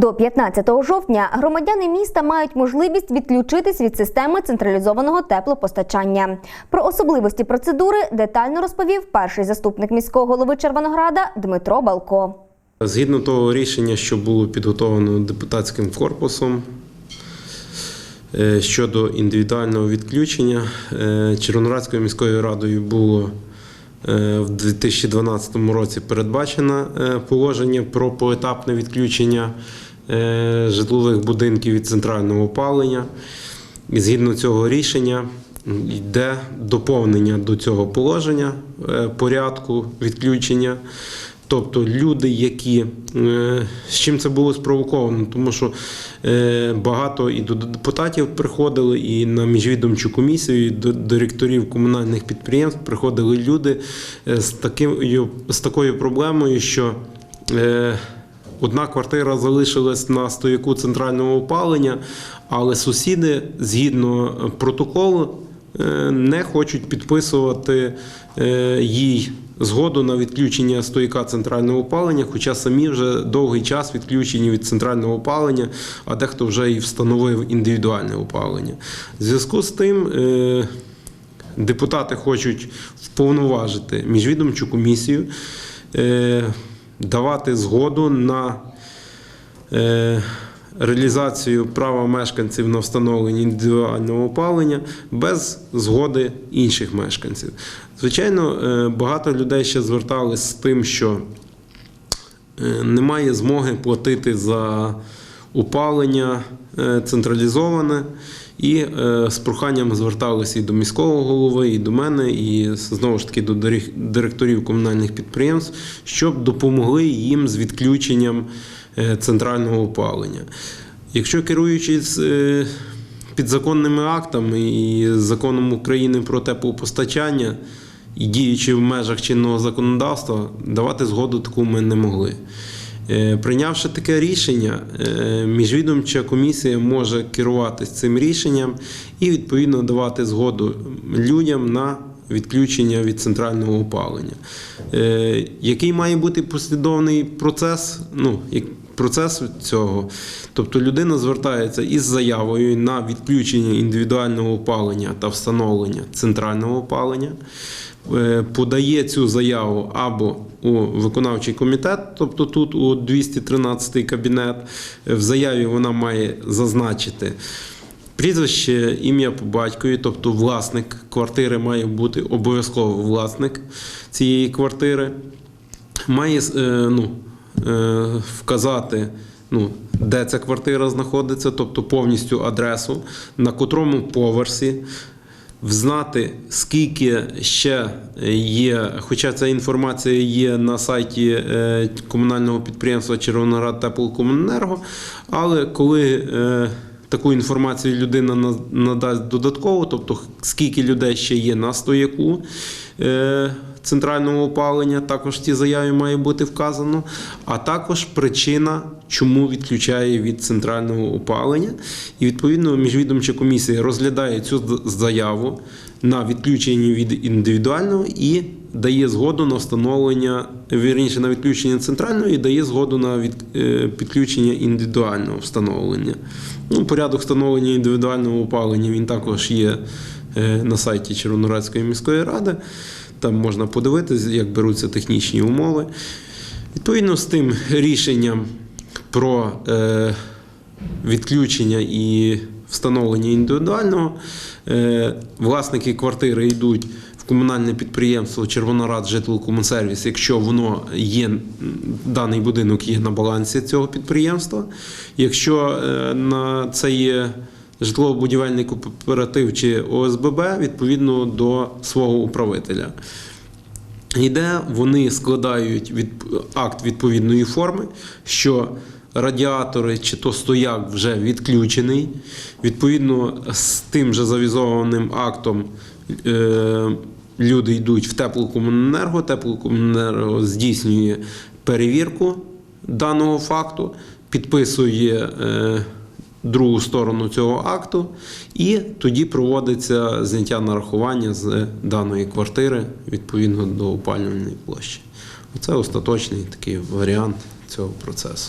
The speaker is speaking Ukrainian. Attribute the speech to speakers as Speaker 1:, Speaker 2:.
Speaker 1: До 15 жовтня громадяни міста мають можливість відключитись від системи централізованого теплопостачання. Про особливості процедури детально розповів перший заступник міського голови Червонограда Дмитро Балко.
Speaker 2: Згідно того рішення, що було підготовлено депутатським корпусом е, щодо індивідуального відключення, е, Червоноградською міською радою було е, в 2012 році передбачено положення про поетапне відключення житлових будинків від центрального опалення. І згідно цього рішення йде доповнення до цього положення е, порядку відключення. Тобто люди, які е, з чим це було спровоковано, тому що е, багато і до депутатів приходили, і на міжвідомчу комісію, і до директорів комунальних підприємств приходили люди е, з таким з такою проблемою, що е, Одна квартира залишилась на стояку центрального опалення, але сусіди, згідно протоколу, е, не хочуть підписувати е, їй згоду на відключення стояка центрального опалення, хоча самі вже довгий час відключені від центрального опалення, а дехто вже і встановив індивідуальне опалення. В зв'язку з тим. е, Депутати хочуть вповноважити міжвідомчу комісію, давати згоду на е, реалізацію права мешканців на встановлення індивідуального опалення без згоди інших мешканців. Звичайно, е, багато людей ще звертались з тим, що е, немає змоги платити за опалення централізоване. І е, з проханням зверталися і до міського голови, і до мене, і знову ж таки до директорів комунальних підприємств, щоб допомогли їм з відключенням е, центрального опалення. Якщо керуючись е, підзаконними актами і законом України про теплопостачання і діючи в межах чинного законодавства, давати згоду таку ми не могли. Е, Прийнявши таке рішення, е, міжвідомча комісія може керуватися цим рішенням і відповідно давати згоду людям на відключення від центрального опалення. Е, Який має бути послідовний процес? Ну, процес цього. Тобто людина звертається із заявою на відключення індивідуального опалення та встановлення центрального опалення. Е, Подає цю заяву або у виконавчий комітет, тобто тут у 213 кабінет. Е, В заяві вона має зазначити прізвище, ім'я по батькові, тобто власник квартири має бути обов'язково власник цієї квартири. Має е, ну, вказати, ну, де ця квартира знаходиться, тобто повністю адресу, на котрому поверсі. Взнати, скільки ще є, хоча ця інформація є на сайті е, комунального підприємства Червоноград Теплокомуненерго, але коли е, таку інформацію людина на- надасть додатково, тобто скільки людей ще є на стояку центрального опалення, також в цій заяві має бути вказано, а також причина, чому відключає від центрального опалення. І відповідно міжвідомча комісія розглядає цю заяву на відключення від індивідуального і дає згоду на встановлення, вірніше на відключення центрального і дає згоду на від, е, підключення індивідуального встановлення. Ну, порядок встановлення індивідуального опалення він також є е, на сайті Червонорадської міської ради. Там можна подивитися, як беруться технічні умови. Відповідно з тим рішенням про е, відключення і встановлення індивідуального, е, власники квартири йдуть в комунальне підприємство Червонорад житлокомунсервіс, якщо воно є, даний будинок є на балансі цього підприємства. Якщо е, на це є житлово-будівельний кооператив чи ОСББ, відповідно до свого управителя. Іде, вони складають від, акт відповідної форми, що радіатори чи то стояк вже відключений. Відповідно, з тим же завізованим актом е, люди йдуть в теплокомуненерго, теплокомуненерго здійснює перевірку даного факту, підписує. Е, другу сторону цього акту, і тоді проводиться зняття нарахування з даної квартири відповідно до опалювальної площі. Оце остаточний такий варіант цього процесу.